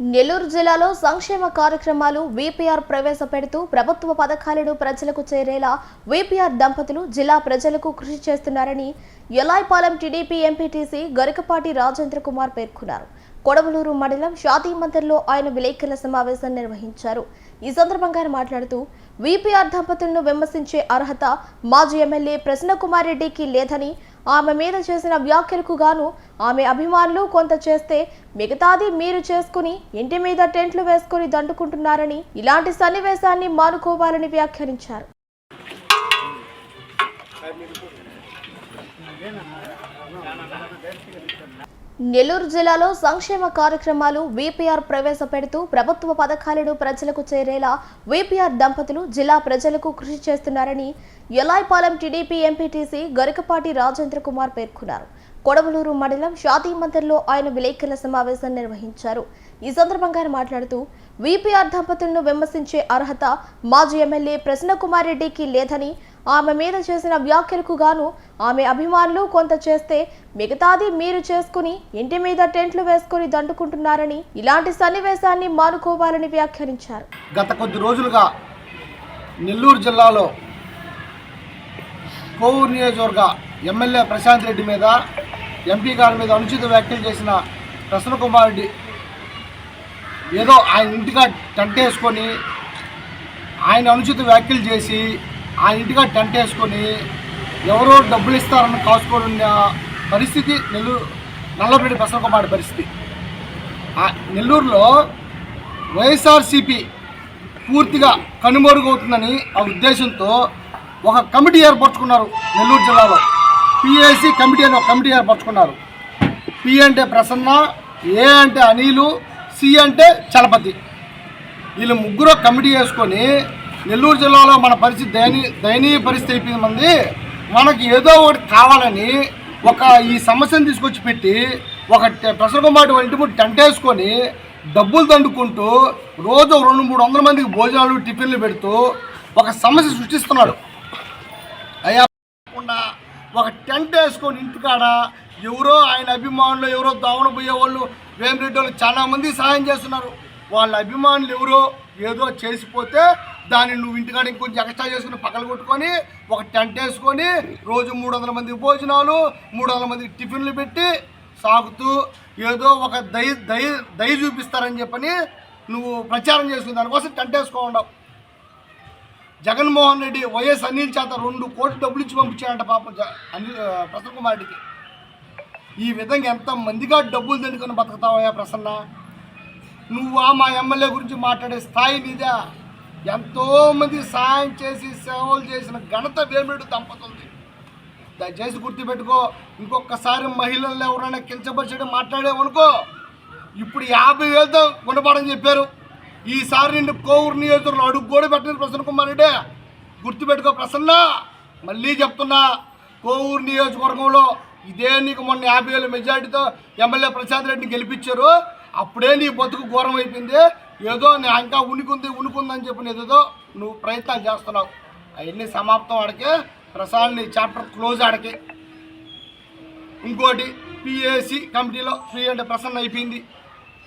నెల్లూరు జిల్లాలో సంక్షేమ కార్యక్రమాలు విపిఆర్ ప్రవేశపెడుతూ ప్రభుత్వ పథకాలను ప్రజలకు చేరేలా విపిఆర్ దంపతులు జిల్లా ప్రజలకు కృషి చేస్తున్నారని ఎలాయిపాలెం టీడీపీ ఎంపీటీసీ గరికపాటి రాజేంద్ర కుమార్ పేర్కొన్నారు. కొడవలూరు మండలం షాదీ మందిర్లో ఆయన విలేకరుల సమావేశం నిర్వహించారు. ఈ సందర్భంగా ఆయన మాట్లాడుతూ వీపీఆర్ దంపతులను విమర్శించే అర్హత మాజీ ఎమ్మెల్యే ప్రసన్నకుమార్ రెడ్డికి లేదని ఆమె మీద చేసిన వ్యాఖ్యలకు గాను ఆమె అభిమానులు కొంత చేస్తే మిగతాది మీరు చేసుకుని ఇంటి మీద టెంట్లు వేసుకుని దండుకుంటున్నారని ఇలాంటి సన్నివేశాన్ని మానుకోవాలని వ్యాఖ్యానించారు. నెల్లూరు జిల్లాలో సంక్షేమ కార్యక్రమాలు విపిఆర్ ప్రవేశపెడుతూ ప్రభుత్వ పథకాలను ప్రజలకు చేరేలా విపిఆర్ దంపతులు జిల్లా ప్రజలకు కృషి చేస్తున్నారని ఎలాయిపాలెం టీడీపీ ఎంపీటీసీ గరికపాటి రాజేంద్ర కుమార్ పేర్కొన్నారు. కొడవలూరు మండలం షాదీ మందిర్లో ఆయన విలేకరుల సమావేశం నిర్వహించారు. ఈ సందర్భంగా ఆయన మాట్లాడుతూ విపిఆర్ దంపతులను విమర్శించే అర్హత మాజీ ఎమ్మెల్యే ప్రసన్నకుమార్ రెడ్డికి లేదని ఆమె మీద చేసిన వ్యాఖ్యలకు గాను ఆమె అభిమానులు కొంత చేస్తే మిగతాది మీరు చేసుకుని ఇంటి మీద టెంట్లు వేసుకుని దండుకుంటున్నారని ఇలాంటి సన్నివేశాన్ని మానుకోవాలని వ్యాఖ్యానించారు. గత కొద్ది రోజులుగా నెల్లూరు జిల్లాలో కోవూరు నియోజకవర్గ ఎమ్మెల్యే ప్రశాంత్ రెడ్డి మీద ఎంపీ గారి మీద అనుచిత వ్యాఖ్యలు చేసిన ప్రసన్న కుమార్ రెడ్డి ఏదో ఆయన ఇంటిగా టెంట్ వేసుకొని ఆయన అనుచిత వ్యాఖ్యలు చేసి ఆయన ఇంటిగా టెంట్ వేసుకొని ఎవరో డబ్బులు ఇస్తారని కాసుకోవడం పరిస్థితి నెల్లూరు నల్లబెడ్డి ప్రసన్న కుమార్ పరిస్థితి. ఆ నెల్లూరులో వైఎస్ఆర్సిపి పూర్తిగా కనుమరుగవుతుందని ఆ ఉద్దేశంతో ఒక కమిటీ ఏర్పరచుకున్నారు నెల్లూరు జిల్లాలో. పిఏసి కమిటీ అని ఒక కమిటీ ఏర్పరచుకున్నారు. పి అంటే ప్రసన్న ఏ అంటే అనిలు సి అంటే చలపతి. వీళ్ళు ముగ్గురు కమిటీ వేసుకొని నెల్లూరు జిల్లాలో మన పరిస్థితి దయనీ దయనీయ పరిస్థితి అయిపోయింది. మంది మనకి ఏదో ఒకటి కావాలని ఒక ఈ సమస్యను తీసుకొచ్చి పెట్టి ఒక ప్రసన్న కుమార్ ఇంటి ముందు టెంట్ వేసుకొని డబ్బులు దండుకుంటూ రోజు రెండు మూడు వందల మందికి భోజనాలు టిఫిన్లు పెడుతూ ఒక సమస్య సృష్టిస్తున్నాడు. అయ్యాకుండా ఒక టెంట్ వేసుకొని ఇంటికాడ ఎవరో ఆయన అభిమానులు ఎవరో దావన పోయే వాళ్ళు వేమిరెడ్డి వాళ్ళు చాలామంది సహాయం చేస్తున్నారు. వాళ్ళ అభిమానులు ఎవరో ఏదో చేసిపోతే దాన్ని నువ్వు ఇంటికాడ ఇంకొంచెం ఎక్స్ట్రా చేసుకుని పక్కన కొట్టుకొని ఒక టెంట్ వేసుకొని రోజు మూడు వందల మందికి భోజనాలు మూడు వందల మందికి టిఫిన్లు పెట్టి సాగుతూ ఏదో ఒక దయ దయ దయ చూపిస్తారని చెప్పని నువ్వు ప్రచారం చేసుకుని దానికోసం టెంట్ వేసుకోండావు జగన్మోహన్ రెడ్డి వైఎస్ అనిల్ చేత రెండు కోట్లు డబ్బులు ఇచ్చి పంపించాడంట పాపం అనిల్ ప్రసన్న కుమార్ రెడ్డికి. ఈ విధంగా ఎంత మందిగా డబ్బులు తిండుకొని బతుకుతావయ్యా ప్రసన్న? నువ్వా మా ఎమ్మెల్యే గురించి మాట్లాడే స్థాయి నీదా? ఎంతోమంది సాయం చేసి సేవలు చేసిన ఘనత వేమిరెడ్డి దంపతులది. దయచేసి గుర్తుపెట్టుకో ఇంకొకసారి మహిళలను ఎవరైనా కించపరిచడం మాట్లాడేవనుకో ఇప్పుడు యాభై వేలతో గుణపడని చెప్పారు. ఈసారి నిన్ను కోవూరు నియోజకవర్గంలో అడుగు కూడా పెట్టలేదు ప్రసన్న కుమార్ రెడ్డి. గుర్తుపెట్టుకో ప్రసన్న. మళ్ళీ చెప్తున్నా కోవూరు నియోజకవర్గంలో ఇదే నీకు మొన్న యాభై వేల మెజార్టీతో ఎమ్మెల్యే ప్రశాంత్ రెడ్డిని గెలిపించారు. అప్పుడే నీ బతుకు ఘోరం అయిపోయింది. ఏదో నేను ఇంకా ఉనికుంది ఉనికుందని చెప్పి ఏదేదో నువ్వు ప్రయత్నాలు చేస్తున్నావు. అవన్నీ సమాప్తం ఆడకే ప్రసాద్ నీ చాప్టర్ క్లోజ్ ఆడకే. ఇంకోటి పిఏసి కమిటీలో ఫ్రీ అంటే ప్రసన్న అయిపోయింది.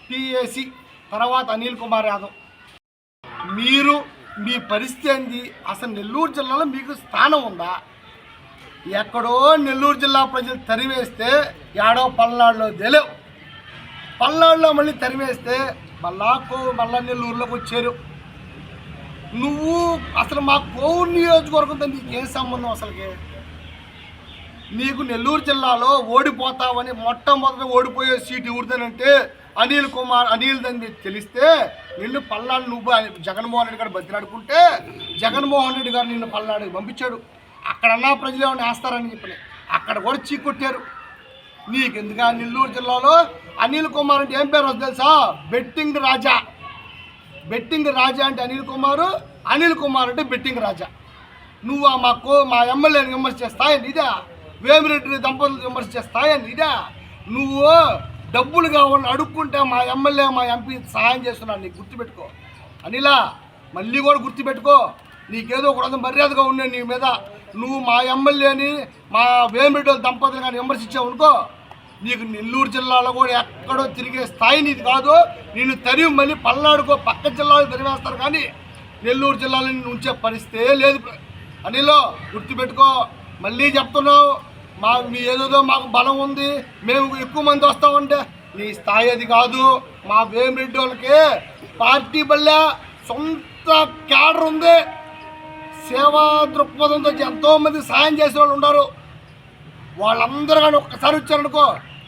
పిఏసి తర్వాత అనిల్ కుమార్ యాదవ్. మీరు మీ పరిస్థితి ఏంది? అసలు నెల్లూరు జిల్లాలో మీకు స్థానం ఉందా? ఎక్కడో నెల్లూరు జిల్లా ప్రజలు తరివేస్తే ఏడో పల్నాడులో తెలియవు పల్నాడులో మళ్ళీ తరివేస్తే మళ్ళా కో మళ్ళా నెల్లూరులోకి వచ్చారు. నువ్వు అసలు మా కోవూరు నియోజకవర్గంతో నీకేం సంబంధం అసలుకి? నీకు నెల్లూరు జిల్లాలో ఓడిపోతావని మొట్టమొదట ఓడిపోయే సీటు ఎవరిదేనంటే అనిల్ కుమార్ అనిల్ దని తెలిస్తే నిన్ను పల్నాడు నువ్వు జగన్మోహన్ రెడ్డి గారు బతిలాడుకుంటే జగన్మోహన్ రెడ్డి గారు నిన్ను పల్నాడుకి పంపించాడు. అక్కడన్నా ప్రజలు ఏమైనా వేస్తారని చెప్పలే. అక్కడ కూడా చీకొట్టారు. నీకెందుగా నెల్లూరు జిల్లాలో? అనిల్ కుమార్ అంటే ఏం పేరు తెలుసా? బెట్టింగ్ రాజా. బెట్టింగ్ రాజా అంటే అనిల్ కుమార్ అనిల్ కుమార్ అంటే బెట్టింగ్ రాజా. నువ్వు మాకు మా మా ఎమ్మెల్యేని విమర్శ చేస్తాయని ఇదా వేమిరెడ్డి దంపతులు విమర్శ చేస్తాయని ఇదా నువ్వు డబ్బులు కావాలని అడుక్కుంటే మా ఎమ్మెల్యే మా ఎంపీ సహాయం చేస్తున్నాను నీకు గుర్తుపెట్టుకో. అనిలా మళ్ళీ కూడా గుర్తుపెట్టుకో. నీకేదో ఒక రోజు మర్యాదగా ఉండే నీ మీద. నువ్వు మా ఎమ్మెల్యేని మా వేమిరెడ్డి దంపతులు కానీ విమర్శించావు అనుకో నీకు నెల్లూరు జిల్లాలో కూడా ఎక్కడో తిరిగే స్థాయి నీది కాదు. నేను తరివి మళ్ళీ పల్నాడుకో పక్క జిల్లాలో తరివేస్తారు కానీ నెల్లూరు జిల్లాలో నేను ఉంచే పరిస్థితే లేదు. అనిలో గుర్తుపెట్టుకో. మళ్ళీ చెప్తున్నావు. మా మీ ఏదేదో మాకు బలం ఉంది మేము ఎక్కువ మంది వస్తామంటే నీ స్థాయి అది కాదు. మా వేమిరెడ్డి వాళ్ళకి పార్టీ బల్లే సొంత క్యాడర్ ఉంది. సేవా దృక్పథంతో ఎంతోమంది సాయం చేసే వాళ్ళు ఉన్నారు. వాళ్ళందరూ కానీ ఒక్కసారి వచ్చారనుకో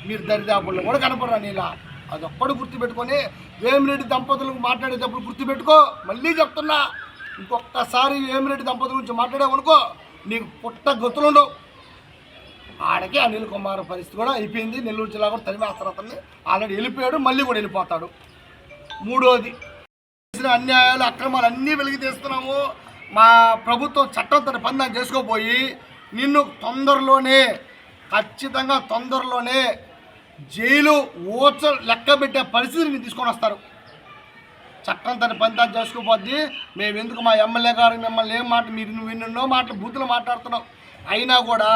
మీరు దరిదాపుల్లో కూడా కనపడరా నీలా. అదొక్కడు గుర్తుపెట్టుకొని వేమిరెడ్డి దంపతులకు మాట్లాడేటప్పుడు గుర్తుపెట్టుకో. మళ్ళీ చెప్తున్నా ఇంకొకసారి వేమిరెడ్డి దంపతుల గురించి మాట్లాడామనుకో నీకు పుట్ట గొత్తులుండవు ఆడకి అనిల్ కుమార్ పరిస్థితి కూడా అయిపోయింది. నెల్లూరు జిల్లా కూడా తరిమేస్తారు అతన్ని ఆల్రెడీ వెళ్ళిపోయాడు మళ్ళీ కూడా వెళ్ళిపోతాడు. మూడోది చేసిన అన్యాయాలు అక్రమాలు అన్నీ వెలికి తీస్తున్నాము మా ప్రభుత్వం చట్టం తన పని చేసుకోపోయి నిన్ను తొందరలోనే ఖచ్చితంగా తొందరలోనే జైలు ఓచ లెక్క పెట్టే పరిస్థితిని తీసుకొని వస్తారు. చట్టం తన పని తాను చేసుకోపోద్ది మేము ఎందుకు మా ఎమ్మెల్యే గారు మిమ్మల్ని ఏం మాట మీరు నువ్వు ఎన్నెన్నో మాటలు బూతులు మాట్లాడుతున్నావు. అయినా కూడా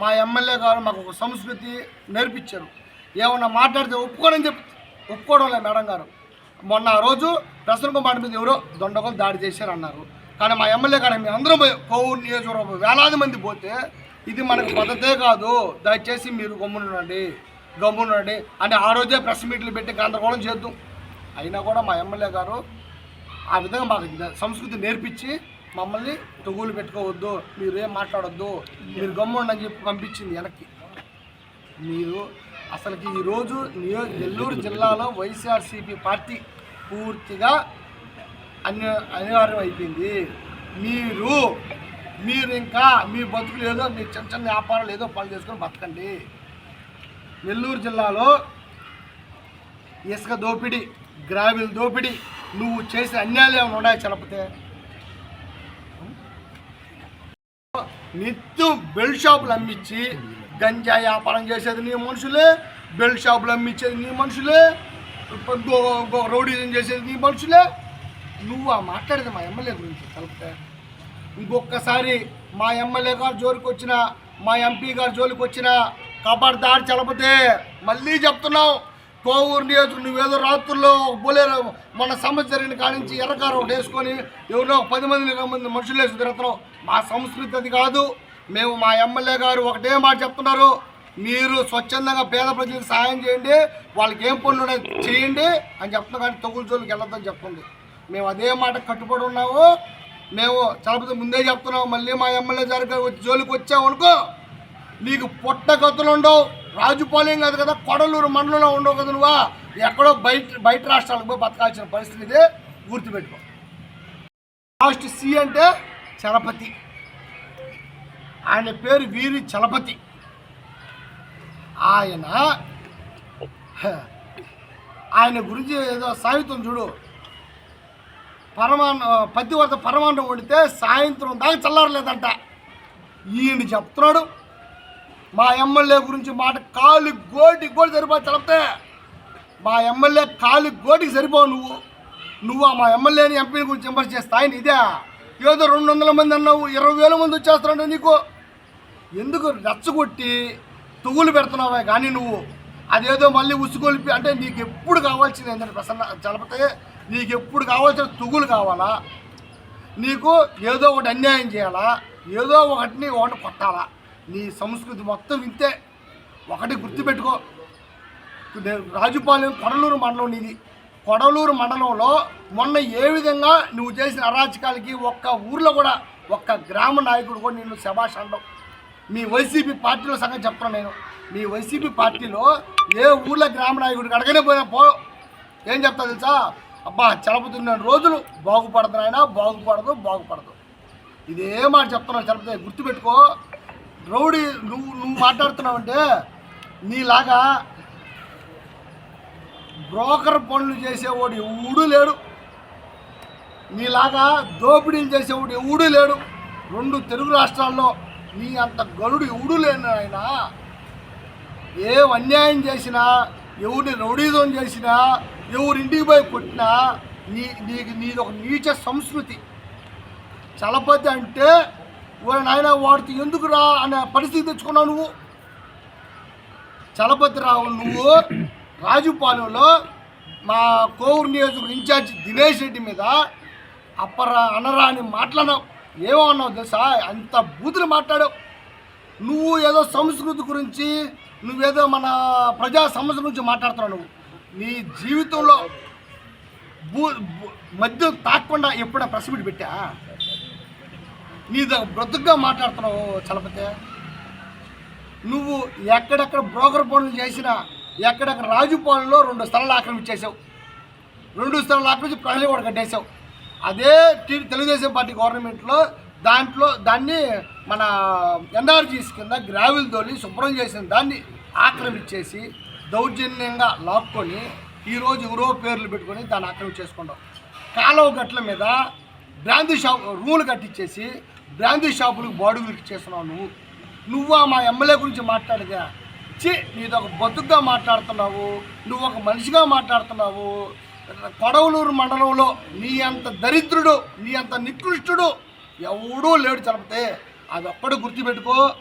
మా ఎమ్మెల్యే గారు మాకు ఒక సంస్కృతి నేర్పించారు. ఏమన్నా మాట్లాడితే ఒప్పుకోనని చెప్పి ఒప్పుకోవడం లేదు మేడం గారు. మొన్న ఆ రోజు ప్రసన్న కుమార్ మీద ఎవరో దొండగోలు దాడి చేశారు అన్నారు కానీ మా ఎమ్మెల్యే గారు మీ అందరం పోయి కోవూరు నియోజకవర్గం వేలాది మంది పోతే ఇది మనకు పద్ధతే కాదు. దయచేసి మీరు గమ్మునండి గమ్మునండి అంటే ఆ రోజే ప్రెస్ మీట్లు పెట్టి గందరగోళం చేద్దాం. అయినా కూడా మా ఎమ్మెల్యే గారు ఆ విధంగా మాకు ఇది సంస్కృతి నేర్పించి మమ్మల్ని తొగులు పెట్టుకోవద్దు మీరు ఏం మాట్లాడొద్దు మీరు గమ్ముండి అని చెప్పి పంపించింది వెనక్కి. మీరు అసలుకి ఈరోజు నియో నెల్లూరు జిల్లాలో వైఎస్ఆర్సీపీ పార్టీ పూర్తిగా అన్య అనివార్యం అయిపోయింది. మీరు మీరు ఇంకా మీ బతుకులు ఏదో మీ చిన్న చిన్న వ్యాపారాలు ఏదో పనులు చేసుకొని బతకండి. నెల్లూరు జిల్లాలో ఇసుక దోపిడీ గ్రావిల్ దోపిడీ నువ్వు చేసే అన్యాయాలు ఏమైనా ఉన్నాయి చలపితే? నిత్యం బెల్ట్ షాపులు అమ్మించి గంజా వ్యాపారం చేసేది నీ మనుషులే బెల్ట్ షాపులు అమ్మించేది నీ మనుషులే రౌడీజం చేసేది నీ మనుషులే. నువ్వు ఆ మాట్లాడేది మా ఎమ్మెల్యే గురించి కలిపితే. ఇంకొకసారి మా ఎమ్మెల్యే గారు జోలికి వచ్చిన మా ఎంపీ గారు జోలికి వచ్చిన కబర్దార్ చలపతే మళ్ళీ చెప్తున్నావు. కోవూరు నియోజకవర్గం నువ్వేదో రాత్రుల్లో బోలేరు మన సమస్య జరిగిన కాడి నుంచి ఒకటి వేసుకొని ఎవరో ఒక పది మంది మంది మనుషులు వేసి తిరుగుతున్నాం మా సంస్కృతి అది కాదు. మేము మా ఎమ్మెల్యే గారు ఒకటే మాట చెప్తున్నారు. మీరు స్వచ్ఛందంగా పేద ప్రజలకు సహాయం చేయండి. వాళ్ళకి ఏం పనులు చేయండి అని చెప్తున్నా కానీ తొగులు జోలికి వెళ్ళొద్దని చెప్తుంది. మేము అదే మాట కట్టుబడి ఉన్నాము. మేము చలపతి ముందే చెప్తున్నాము. మళ్ళీ మా ఎమ్మెల్యే గారి జోలికి వచ్చామనుకో నీకు నీకు పొట్టగతులు ఉండవు. రాజుపాలెం కాదు కదా కొడలూరు మండలంలో ఉండవు కదా నువ్వు? ఎక్కడో బయట బయట రాష్ట్రాలకు పోయి బతకాల్సిన పరిస్థితి ఇది గుర్తుపెట్టుకో. లాస్ట్ సి అంటే చలపతి. ఆయన పేరు వీరి చలపతి. ఆయన ఆయన గురించి ఏదో సాహిత్యం చూడు. పరమాన్న పతివర్త పరమాన్నం వండితే సాయంత్రం దాకా చల్లారలేదంట. ఈయన చెప్తున్నాడు మా ఎమ్మెల్యే గురించి మాట కాలు గోటి గోటి సరిపో తలపితే. మా ఎమ్మెల్యే కాలు గోటికి సరిపోవు నువ్వు. నువ్వు మా ఎమ్మెల్యేని ఎంపీని గురించి విమర్శ చేస్తాయని ఇదే. ఏదో రెండు వందల మంది అన్నావు ఇరవై వేల మంది వచ్చేస్తున్నాడు నీకు. ఎందుకు రెచ్చగొట్టి తువ్వులు పెడుతున్నావే కానీ నువ్వు? అదేదో మళ్ళీ ఉసుగొలిపి అంటే నీకు ఎప్పుడు కావాల్సింది ఏంటంటే ప్రసన్న చలపతే నీకు ఎప్పుడు కావాల్సిన తుగులు కావాలా? నీకు ఏదో ఒకటి అన్యాయం చేయాలా? ఏదో ఒకటిని ఒకటి కొట్టాలా? నీ సంస్కృతి మొత్తం ఇంతే ఒకటి గుర్తుపెట్టుకో. రాజుపాలెం కొడలూరు మండలం నీది. కొడలూరు మండలంలో మొన్న ఏ విధంగా నువ్వు చేసిన అరాచకాలకి ఒక్క ఊర్లో కూడా ఒక్క గ్రామ నాయకుడు కూడా నిన్ను శభాష్ అనడం. మీ వైసీపీ పార్టీలో సంగతి చెప్తున్నాను నేను. మీ వైసీపీ పార్టీలో ఏ ఊర్లో గ్రామ నాయకుడికి అడగనే పోయినా పో. ఏం చెప్తా తెలుసా? అబ్బా చలపుతున్న రోజులు బాగుపడదు బాగుపడదు బాగుపడదు. ఇదే మాట చెప్తున్నావు చలపతి గుర్తుపెట్టుకో. రౌడీ నువ్వు నువ్వు మాట్లాడుతున్నావంటే నీలాగా బ్రోకర్ పనులు చేసేవాడు ఎవడూ లేడు. నీలాగా దోపిడీలు చేసేవాడు ఎవడూ లేడు. రెండు తెలుగు రాష్ట్రాల్లో నీ అంత గరుడు ఎవడూ లేని ఆయన. ఏ అన్యాయం చేసినా ఎవరిని రౌడీజం చేసినా ఎవరింటికి పోయి కొట్టినా నీ నీకు నీది ఒక నీచ సంస్కృతి. చలపతి అంటే ఓ నాయన వాడితో ఎందుకురా అనే పరిస్థితి తెచ్చుకున్నావు నువ్వు? చలపతిరావు నువ్వు రాజుపాలెంలో మా కోవూరు నియోజకవర్గ ఇన్ఛార్జ్ దినేష్ రెడ్డి మీద అప్పరా అనరా అని ఏమో ఏమన్నావు తెలుసా? అంత బూతులు మాట్లాడావు. నువ్వు ఏదో సంస్కృతి గురించి నువ్వేదో మన ప్రజా సమస్య గురించి మాట్లాడుతున్నావు నువ్వు. నీ జీవితంలో భూ మధ్య మద్యం తాకుండా ఎప్పుడైనా ప్రెస్ మీట్ పెట్టా? నీ బ్రతుకుగా మాట్లాడుతున్నావు చలపతి. నువ్వు ఎక్కడెక్కడ బ్రోకర్ పనులు చేసినా ఎక్కడెక్కడ రాజు పాలనలో రెండు స్థలాలు ఆక్రమించేసావు రెండు స్థలాలు ఆక్రమించి ప్రజలు కూడా కట్టేశావు. అదే టీ- తెలుగుదేశం పార్టీ గవర్నమెంట్లో దాంట్లో దాన్ని మన ఎన్ఆర్జీస్ కింద గ్రావిల్ తోలి శుభ్రం చేసిన దాన్ని ఆక్రమించేసి దౌర్జన్యంగా లాక్కొని ఈరోజు ఎవరో పేర్లు పెట్టుకొని దాన్ని ఆక్రమించేసుకుంటాం కాలువ గట్ల మీద బ్రాంది షాప్ రూములు కట్టించేసి బ్రాందీ షాపులకు బాడుగులకి చేస్తున్నావు నువ్వు. నువ్వా మా ఎమ్మెల్యే గురించి మాట్లాడగా చే నీది ఒక బతుకుగా మాట్లాడుతున్నావు నువ్వు ఒక మనిషిగా మాట్లాడుతున్నావు. కొడవలూరు మండలంలో నీ అంత దరిద్రుడు నీ అంత నికృష్టుడు ఎవడూ లేడు చనిపితే అది ఒక్కడు గుర్తుపెట్టుకో.